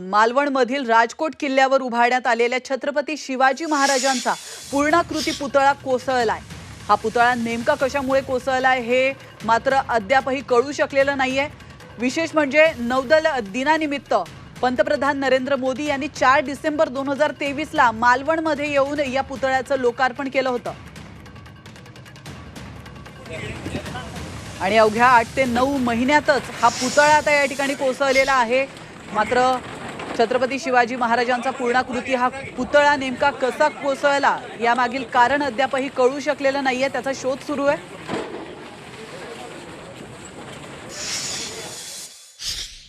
मालवणमधील राजकोट किल्ल्यावर उभारण्यात आलेल्या छत्रपती शिवाजी महाराजांचा पूर्णाकृती पुतळा कोसळलाय. हा पुतळा नेमका कशामुळे कोसळलाय हे मात्र अद्यापही कळू शकलेलं नाहीये. विशेष म्हणजे नौदल दिनानिमित्त पंतप्रधान नरेंद्र मोदी यांनी चार डिसेंबर दोन हजार तेवीसला मालवणमध्ये येऊन या पुतळ्याचं लोकार्पण केलं होतं. आणि अवघ्या आठ ते नऊ महिन्यातच हा पुतळा आता या ठिकाणी कोसळलेला आहे. मात्र छत्रपती शिवाजी महाराजांचा पूर्णाकृती हा पुतळा नेमका कसा कोसळला यामागील कारण अद्यापही कळू शकलेलं नाहीये. त्याचा शोध सुरू आहे.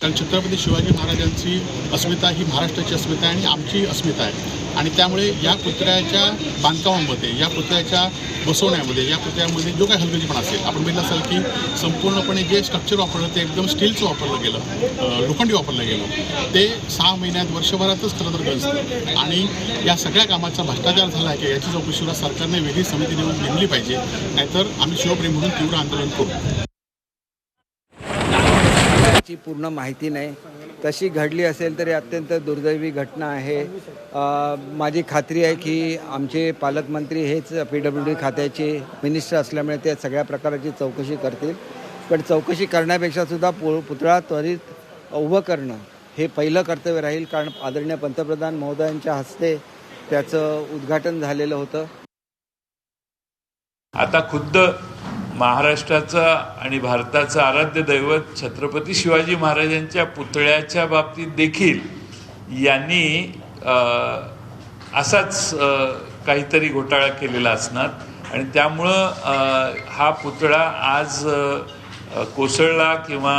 कारण छत्रपती शिवाजी महाराजांची अस्मिता ही महाराष्ट्राची अस्मिता आहे आणि आमची अस्मिता आहे. आणि त्यामुळे या पुतळ्याच्या बांधकामामध्ये या पुतळ्याच्या बसवण्यामध्ये या पुतळ्यामध्ये जो काही हलगर्जीपणा असेल आपण बघितलं असाल की संपूर्णपणे जे स्ट्रक्चर वापरलं ते एकदम स्टीलचं वापरलं गेलं लोखंडी वापरलं गेलं ते सहा महिन्यात वर्षभरातच खरं तर गरजतं आणि या सगळ्या कामाचा भ्रष्टाचार झाला आहे की याची चौकशीला सरकारने वेगळी समिती नेमून नेमली पाहिजे नाहीतर आम्ही शिवप्रेम म्हणून तीव्र आंदोलन करू. पूर्ण माहिती नाही. तशी घडली असेल तरी अत्यंत दुर्दैवी घटना आहे. माझी खात्री आहे की आमचे पालकमंत्री हेच पी डब्ल्यू डी खात्याचे मिनिस्टर असल्यामुळे ते सगळ्या प्रकाराची चौकशी करतील. पण चौकशी करण्यापेक्षा सुद्धा पु पुतळा त्वरित उभं करणं हे पहिलं कर्तव्य राहील. कारण आदरणीय पंतप्रधान महोदयांच्या हस्ते त्याचं उद्घाटन झालेलं होतं. आता खुद्द महाराष्ट्राचा आणि भारताचं आराध्य दैवत छत्रपती शिवाजी महाराजांच्या पुतळ्याच्या बाबतीत देखील यांनी असाच काहीतरी घोटाळा केलेला असणार. आणि त्यामुळं हा पुतळा आज कोसळला किंवा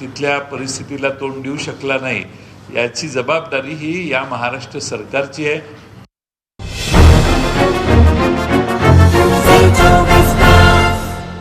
तिथल्या परिस्थितीला तोंड देऊ शकला नाही याची जबाबदारी ही या महाराष्ट्र सरकारची आहे.